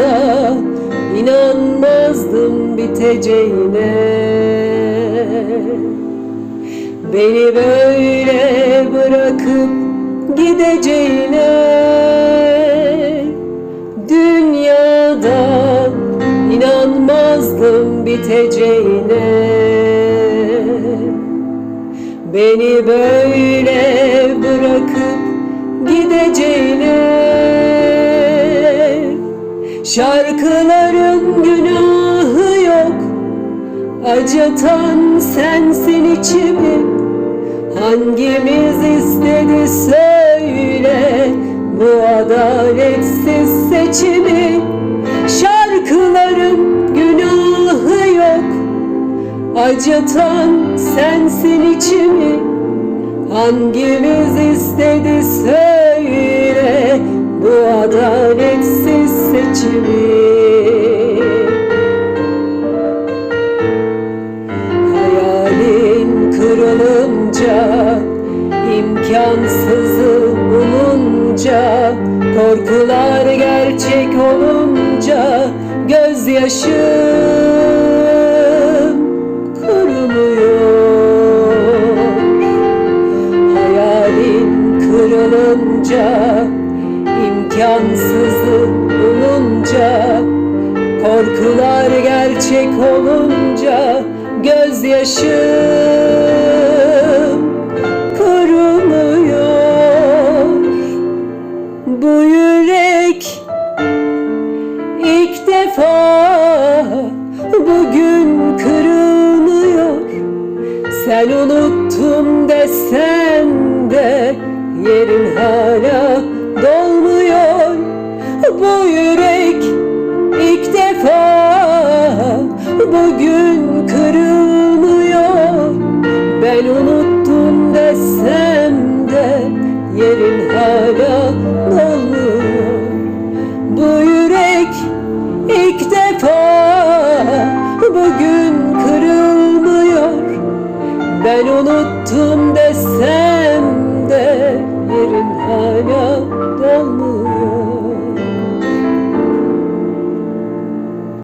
olsa inanmazdım biteceğine Beni böyle bırakıp gideceğine Dünyadan inanmazdım biteceğine Beni böyle bırakıp gideceğine Şarkıların günahı yok. Acıtan sensin içimi. Hangimiz istedi söyle. Bu adaletsiz seçimi. Şarkıların günahı yok. Acıtan sensin içimi. Hangimiz istedi söyle imkansızı bulunca Korkular gerçek olunca Gözyaşım kurumuyor. Hayalin kırılınca imkansızı bulunca Korkular gerçek olunca gözyaşım kurumuyor. Bu yürek ilk defa bugün kırılmıyor. Sen unuttum desen de yerin hala dolmuyor bugün kırılmıyor. Ben unuttum desem de yerin hala dolmuyor Bu yürek ilk defa bugün kırılmıyor. Ben unuttum desem de yerin hala